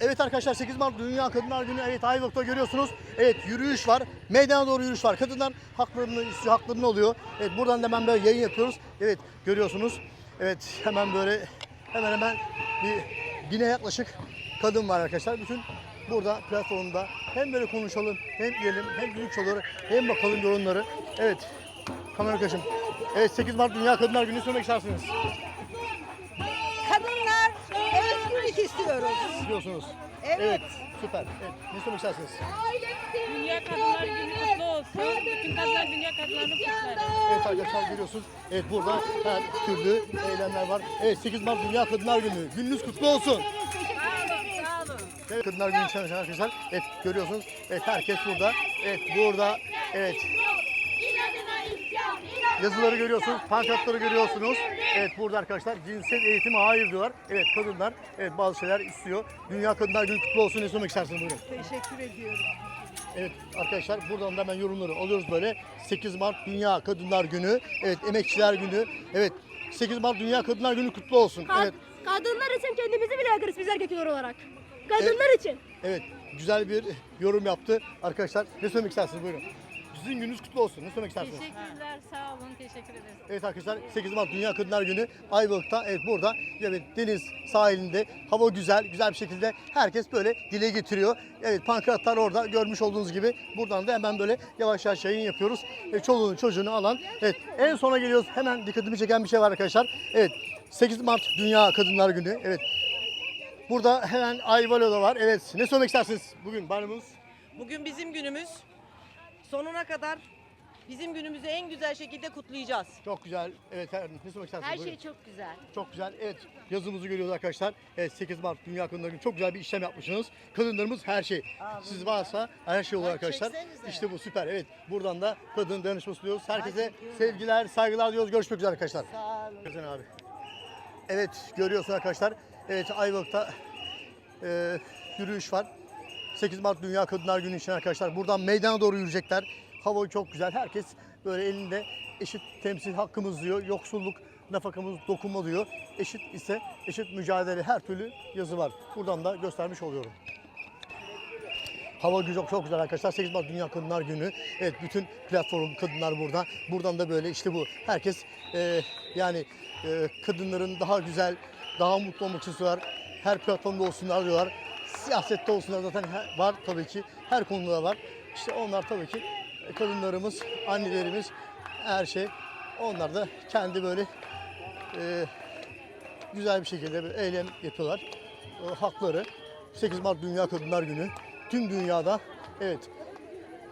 Evet arkadaşlar 8 Mart Dünya Kadınlar Günü. Evet Ayvalık'ta görüyorsunuz. Evet yürüyüş var. Meydana doğru yürüyüş var. Kadınlar haklarını istiyor, haklarını oluyor. Evet buradan da hemen böyle yayın yapıyoruz. Evet görüyorsunuz. Evet hemen böyle hemen hemen bir bine yaklaşık kadın var arkadaşlar. Bütün burada platformda hem böyle konuşalım hem diyelim hem düdük çalıyor hem bakalım yorumları. Evet kamera arkadaşım. Evet 8 Mart Dünya Kadınlar Günü söylemek istersiniz. Özgürlük istiyoruz. Biliyorsunuz. Evet. süper. Evet, ne söylemek istersiniz? Dünya Kadınlar Günü kutlu olsun. Bütün kadınlar Dünya Kadınlarını kutlarım. Evet arkadaşlar görüyorsunuz. Evet burada her türlü eylemler var. Evet 8 Mart Dünya Kadınlar Günü. Gününüz kutlu olsun. Sağ olun. Evet, Kadınlar Günü için arkadaşlar. Evet görüyorsunuz. Evet herkes burada. Evet burada. Evet yazıları görüyorsunuz. Pankartları görüyorsunuz. Evet burada arkadaşlar cinsel eğitime hayır diyorlar. Evet kadınlar evet bazı şeyler istiyor. Dünya Kadınlar Günü kutlu olsun. Ne söylemek istersiniz buyurun. Teşekkür ediyorum. Evet arkadaşlar buradan da hemen yorumları alıyoruz böyle. 8 Mart Dünya Kadınlar Günü. Evet Emekçiler Günü. Evet 8 Mart Dünya Kadınlar Günü kutlu olsun. Kad- Evet. Kadınlar için kendimizi bile yakarız biz erkekler olarak. Kadınlar için. Evet güzel bir yorum yaptı arkadaşlar. Ne söylemek istersiniz buyurun. Sizin gününüz kutlu olsun. Ne söylemek istersiniz? Teşekkürler, sağ olun. Teşekkür ederiz. Evet arkadaşlar 8 Mart Dünya Kadınlar Günü Ayvalık'ta evet burada evet deniz sahilinde hava güzel güzel bir şekilde herkes böyle dile getiriyor. Evet pankartlar orada görmüş olduğunuz gibi buradan da hemen böyle yavaş yavaş yayın yapıyoruz. E, çoluğunu çocuğunu alan evet en sona geliyoruz hemen dikkatimi çeken bir şey var arkadaşlar. Evet 8 Mart Dünya Kadınlar Günü evet burada hemen Ayvalık'ta var. Evet ne söylemek istersiniz bugün bayramımız? Bugün bizim günümüz. Sonuna kadar bizim günümüzü en güzel şekilde kutlayacağız. Çok güzel. Evet her- ne söylemek istersiniz? Her Buyurun. şey çok güzel. Çok güzel. Evet yazımızı görüyoruz arkadaşlar. Evet 8 Mart Dünya Kadınlar Günü. Çok güzel bir işlem yapmışsınız. Kadınlarımız her şey. Siz varsa her şey olur arkadaşlar. çeksenize. İşte bu süper. Evet buradan da kadın dayanışması diyoruz. Herkese sevgiler, saygılar diyoruz. Görüşmek üzere arkadaşlar. Sağ olun. Güzel abi. Evet görüyorsun arkadaşlar. Evet Ayvalık'ta e, yürüyüş var. 8 Mart Dünya Kadınlar Günü için arkadaşlar. Buradan meydana doğru yürüyecekler. Hava çok güzel. Herkes böyle elinde eşit temsil hakkımız diyor. Yoksulluk nafakamız dokunma diyor. Eşit ise eşit mücadele her türlü yazı var. Buradan da göstermiş oluyorum. Hava güzel, çok güzel arkadaşlar. 8 Mart Dünya Kadınlar Günü. Evet bütün platform kadınlar burada. Buradan da böyle işte bu. Herkes e, yani e, kadınların daha güzel, daha mutlu olmak istiyorlar. Her platformda olsunlar diyorlar. Siyasette olsunlar zaten var tabii ki. Her konuda var. İşte onlar tabii ki kadınlarımız, annelerimiz her şey. Onlar da kendi böyle e, güzel bir şekilde bir eylem yapıyorlar. E, hakları 8 Mart Dünya Kadınlar Günü. Tüm dünyada evet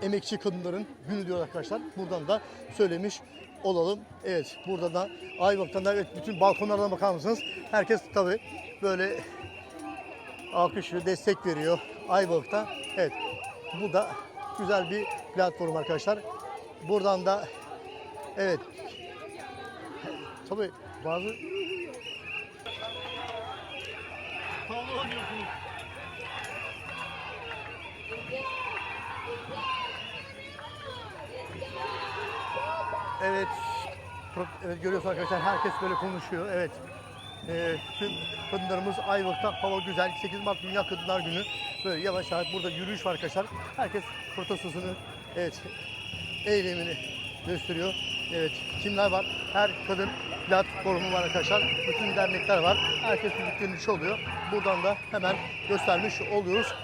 emekçi kadınların günü diyor arkadaşlar. Buradan da söylemiş olalım. Evet burada da Ayvalık'tan da evet bütün balkonlardan bakar mısınız? Herkes tabii böyle alkışlıyor, destek veriyor Ayvalık'ta. Evet bu da güzel bir platform arkadaşlar. Buradan da evet tabii bazı. Evet. Evet görüyorsunuz arkadaşlar herkes böyle konuşuyor. Evet. Ee, tüm kadınlarımız Ayvalık'ta hava güzel. 8 Mart Dünya Kadınlar Günü. Böyle yavaş yavaş burada yürüyüş var arkadaşlar. Herkes protestosunu evet eylemini gösteriyor. Evet kimler var? Her kadın platformu var arkadaşlar. Bütün dernekler var. Herkes birlikte oluyor. Buradan da hemen göstermiş oluyoruz.